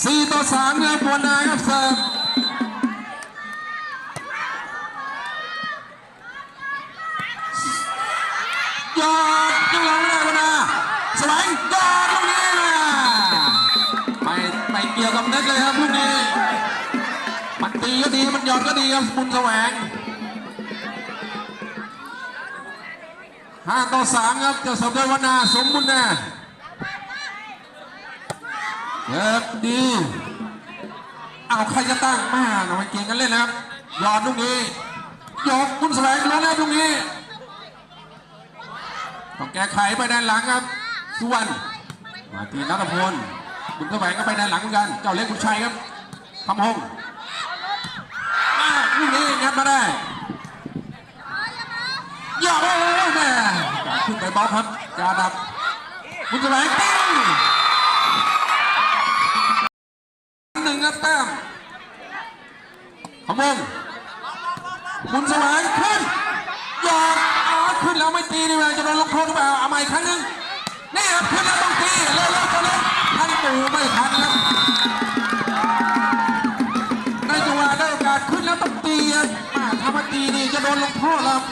สี่ต่อสามครับบอลนาครับเสิร์ฟยอดยังหลังไม่ได้บอลนาสวงยอดลูกนี้นะไม่ไม่เกี่ยวกับเน็ตเลยครับลูกนี้มันตีก็ดีมันยอดก็ดีครับบุญแสวงห้าต่อสามครับเจะสมด้วยวนาสมบุญน เกิดดีเอาใครจะตั้งมาหน่อยเก่งกันเล่นนะครับหยอดลูกนี้ยกบุญแสวงล้นแล้วลูกนี้ต้องแก้ไขไปด้านหลังครับสุวรรณมาทีนัทพลบุญแสวงก็ไปด้านหลังเหมือนกัน เจ้าเล็กบุญชัยครับคำหงอ่าลูกนี้งัดมาได้ย่าโอ้แม่ขึ้นไปบล็อกครับจาดับบุญแสวงตั้งหนึ่งครับแต้ม ขมงบุญแสวงขึ้นหยอดอ๋อขึ้นแล้วไม่ตีนี่เลยจะโดนลงโทษหรือเปล่าเอาใหม่อีกครั้งหนึงนี่ครับขึ้นแล้วต้องตีเร็วๆตัวเล็กท่านปู่ไม่ทันครับในจังหวะได้โอกาสขึ้นแล้วต้องตีครับมาถ้ามาตีนี่จะโดนลงโทษครับ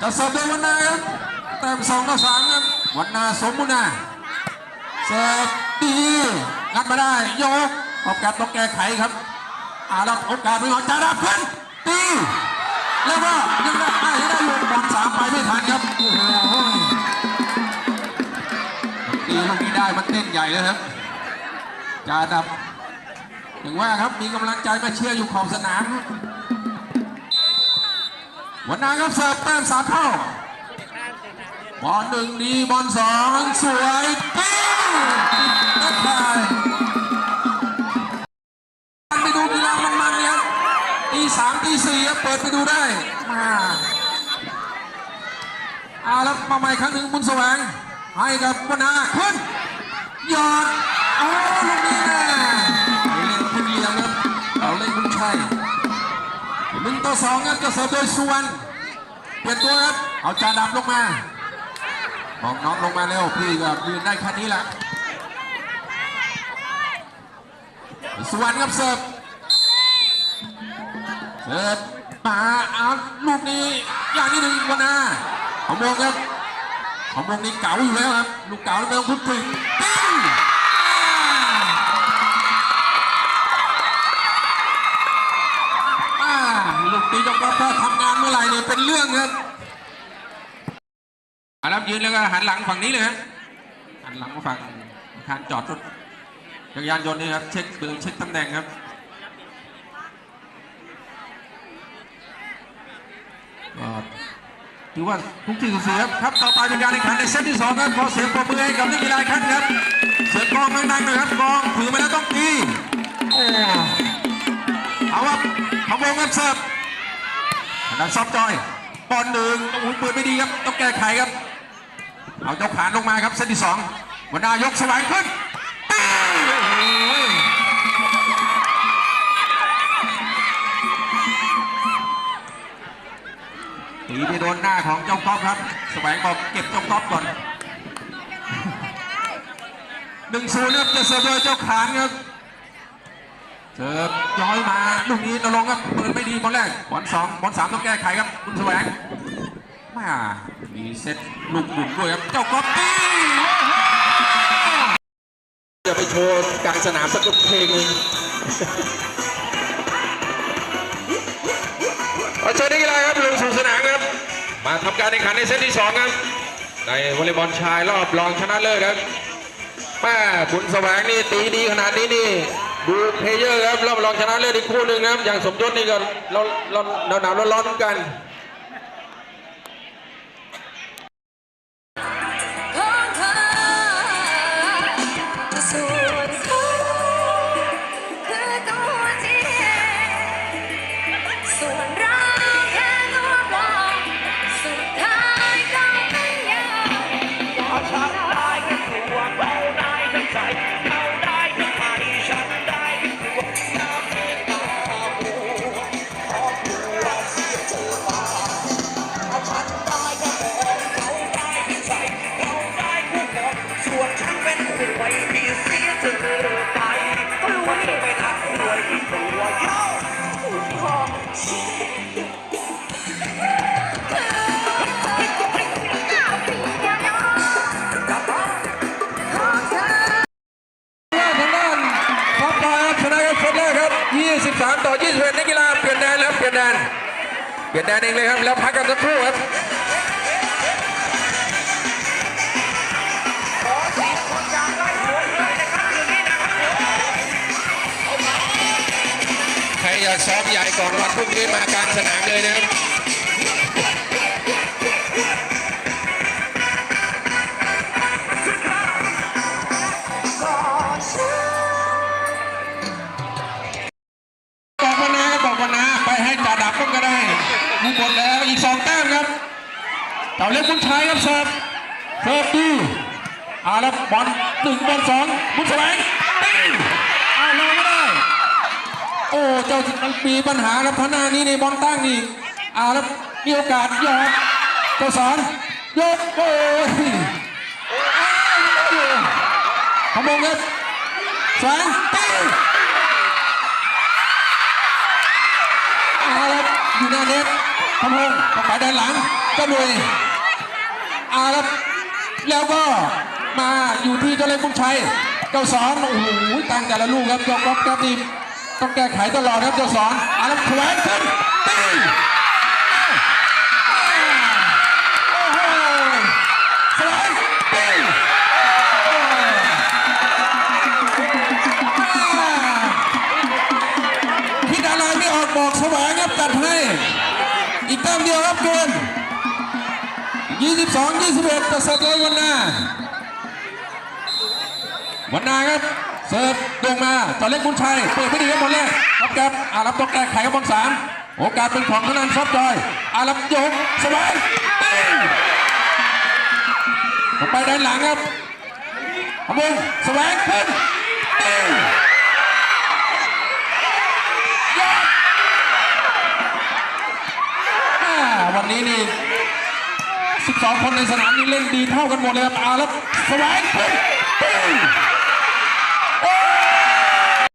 จะเสิร์ฟโดยวันนาครับแต้มสองต่อสามครับวันนาสมบุญนาเสิร์ฟดีงัดมาได้โยกโอกาสต้องแก้ไขครับ อารับโอกาสไปหน่อยจารับขึ้นตีแล้วก็ยังได้อะยังได้ลงบอลสามไปไม่ทันครับโอ้โหตีลูกนี้ได้มันเต้นใหญ่เลยครับจาดับอย่างว่าครับมีกำลังใจมาเชียร์อยู่ขอบสนามวันนาครับเสิร์ฟแต้มสามเข้าบอลหนึ่งดีบอลสองสวยปิ้งนักทาย ตีสามตีสี่เปิดไปดูได้มาเอาแล้วมาใหม่ครั้งหนึ่งบุญแสวงให้กับวนาขึ้นหยอดโอ้ลูกนี้แน่เล่นคุณเลียงครับเราเล่นคุณชัยหนึ่งต่อสองครับจะเสิร์ฟโดยสุวรรณเปลี่ยนตัวครับเอาจาดับลงมาบอกน้องลงมาเร็วพี่ก็ยืนได้แค่นี้แหละสุวรรณครับเสิร์ฟ เสิร์ฟมาเอาลูกนี้อย่างนี้หนึ่งวันนาขาโมงครับขาโมงนี่เก๋าอยู่แล้วครับ ลูกเก๋าไม่ต้องพูดถึงปิ้งอ่าลูกตีจงกรถ้าทำงานเมื่อไหร่เนี่ยเป็นเรื่องครับอารับยืนแล้วก็หันหลังฝั่งนี้เลยฮะหันหลังมาฝั่งอาคารจอดรถจักรยานยนต์นี่ครับเช็คเบอร์เช็คตำแหน่งครับ ถือว่าทุกที่สุดเสียครับครับต่อไปเป็นการแข่งขันในเซตที่สองครับขอเสียงปรบมือให้กับนักกีฬาครั้งครับเสียงกองดังๆน่อยครับกองถือมาแล้วต้องตีโอ้เอาครับขบวงครับเสิร์ฟทางด้านซอฟจอยบอลหนึ่งโอ้โหเปิดไม่ดีครับต้องแก้ไขครับเอาเจ้าขานลงมาครับเซตที่สองหัวหน้ายกสวายขึ้น นหน้าของเจ้าก๊อฟครับสวายบอกเก็บเจ้าก๊อฟก่อนหนึ่งศูนย์ครับจะเสิร์ฟโดยเจ้าขานครับเสิร์ฟย้อยมาลูกนี้นรงครับเปิดไม่ดีบอลแรกบอลสองบอลสามต้องแก้ไขครับคุณแสวงมามีเซตลูกหมุนด้วยครับเจ้าก๊อปปี้จะไปโชว์กลางสนามสักเพลงหนึ่งขอเชิญนักกีฬาครับลงสู่สนามครับ ทำการแข่งขันในเซตที่สองครับในวอลเลย์บอลชายรอบรองชนะเลิศครับแม่บุญแสวงนี่ตีดีขนาดนี้นี่ดูเพเยอร์ครับรอบรองชนะเลิศอีกคู่หนึ่งครับอย่างสมยศนี่ก็เราเราหนาวร้อนๆเหมือนกัน เอาฉั เปลี่ยนแดนเองเลยครับแล้วพักกันสักครู่ครับขอเสียงคนอนะครับคืนนี้นะครับใครอยากซ้อมใหญ่ก่อนวันพรุ่งนี้มาการสนามเลยนะครับ อีกสองแต้มครับเต่าเล็กบุญชัยครับเสิร์ฟเสิร์ฟดีเอาล้วบอลหนึ่งบอลสองบุญแสวงตีเอาลงไม่ได้ โอ้เจ้ามันมีปัญหาแล้วพนานี้ในบอลตั้งนี่เอาล้วมีโอกาสยอดเจ้าสอนยกโอ้ยอ้าวขมงครับแสวงตีอาครับอยู่หน้าเน็ต พะพงศ์ต้องไปด้านหลังเจ้าหน่วยอาครับแล้วก็มาอยู่ที่เจ้าเล็กบุญชัยเจ้าสอนโอ้โหตั้งแต่ละลูกครับยกก๊อบแก๊บนี่ต้องแก้ไขตลอดครับเจ้าสอนอารับแขวนขึ้นตีโอ้โหแขวนตีอ่าพี่ดารายไม่ออกบอกแสวงครับตัดให้ แต้มเดียวครับเกิน22 21จะเสร็จเลยวันน้าวันน้าครับเสิร์ฟตรงมาต่อเล็กบุญชัยเปิดไม่ดีครับบอลแรกครับครับอารับต้องแก้ไขกับบอลสามโอกาสเป็นของทนั้นซอฟจอยอารับยกสวงตีไปด้านหลังครับขบงแสวงขึ้นตี อ่าวั นนี้นี่12 คนในสนามนี้เล่นดีเท่ากันหมดเลยครับเอาแล้วแสวงขึ้นปึ้ง